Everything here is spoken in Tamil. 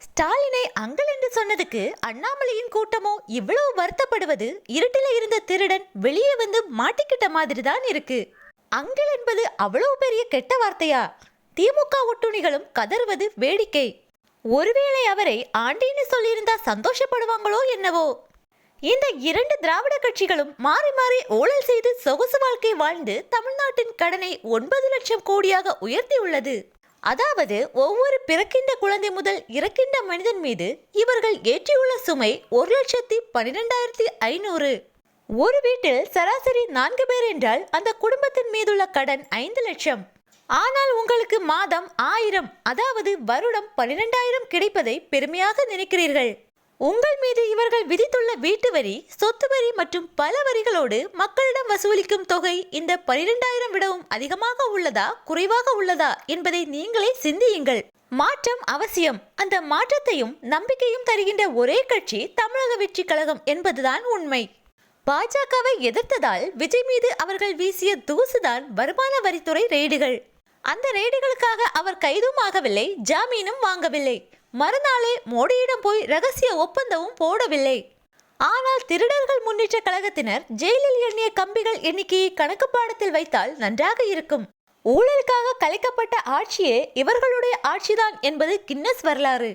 ஸ்டாலினை அங்கல் என்று சொன்னதுக்கு அண்ணாமலையின் கூட்டமோ இவ்வளவு வருத்தப்படுவது? இருட்டில இருந்த திருடன் வெளியே வந்து மாட்டிக்கிட்ட மாதிரி தான் இருக்கு. அங்கல் என்பது அவ்வளவு பெரிய கெட்ட வார்த்தையா? திமுக ஒட்டுணிகளும் கதறுவது வேடிக்கை. ஒருவேளை அவரை ஆண்டின்னு சொல்லியிருந்தா சந்தோஷப்படுவாங்களோ என்னவோ? இந்த இரண்டு திராவிட கட்சிகளும் மாறி மாறி ஊழல் செய்து சொகுசு வாழ்க்கை வாழ்ந்து தமிழ்நாட்டின் கடனை ஒன்பது லட்சம் கோடியாக உயர்த்தியுள்ளது அதாவது ஒவ்வொரு பிறக்கின்ற குழந்தை முதல் இறக்கின்ற மனிதன் மீது இவர்கள் ஏற்றியுள்ள சுமை ஒரு லட்சத்தி பன்னிரெண்டாயிரத்தி ஐநூறு. ஒரு வீட்டில் சராசரி நான்கு பேர் என்றால் அந்த குடும்பத்தின் மீதுள்ள கடன் ஐந்து லட்சம். ஆனால் உங்களுக்கு மாதம் ஆயிரம் அதாவது வருடம் பன்னிரெண்டாயிரம் கிடைப்பதை பெருமையாக நினைக்கிறீர்கள். உங்கள் மீது இவர்கள் விதித்துள்ள வீட்டு வரி சொத்து வரி மற்றும் பல வரிகளோடு மக்களிடம் வசூலிக்கும் தொகை இந்த பனிரெண்டாயிரம் விடவும் அதிகமாக உள்ளதா குறைவாக உள்ளதா என்பதை நீங்களே சிந்தியுங்கள். மாற்றம் அவசியம். அந்த மாற்றத்தையும் நம்பிக்கையும் தருகின்ற ஒரே கட்சி தமிழக வெற்றி கழகம் என்பதுதான் உண்மை. பாஜகவை எதிர்த்ததால் விஜய் மீது அவர்கள் வீசிய தூசுதான் வருமான வரித்துறை ரெய்டுகள். அந்த ரெய்டுகளுக்காக அவர் கைதும் ஆகவில்லை ஜாமீனும் வாங்கவில்லை. மறுநாளே மோடியிடம் போய் ரகசிய ஒப்பந்தமும் போடவில்லை. ஆனால் திருடர்கள் முன்னேற்ற கழகத்தினர் ஜெயிலில் எண்ணிய கம்பிகள் எண்ணிக்கையை கணக்கு பாடத்தில் வைத்தால் நன்றாக இருக்கும். ஊழலுக்காக கலைக்கப்பட்ட ஆட்சியே இவர்களுடைய ஆட்சிதான் என்பது கின்னஸ் வரலாறு.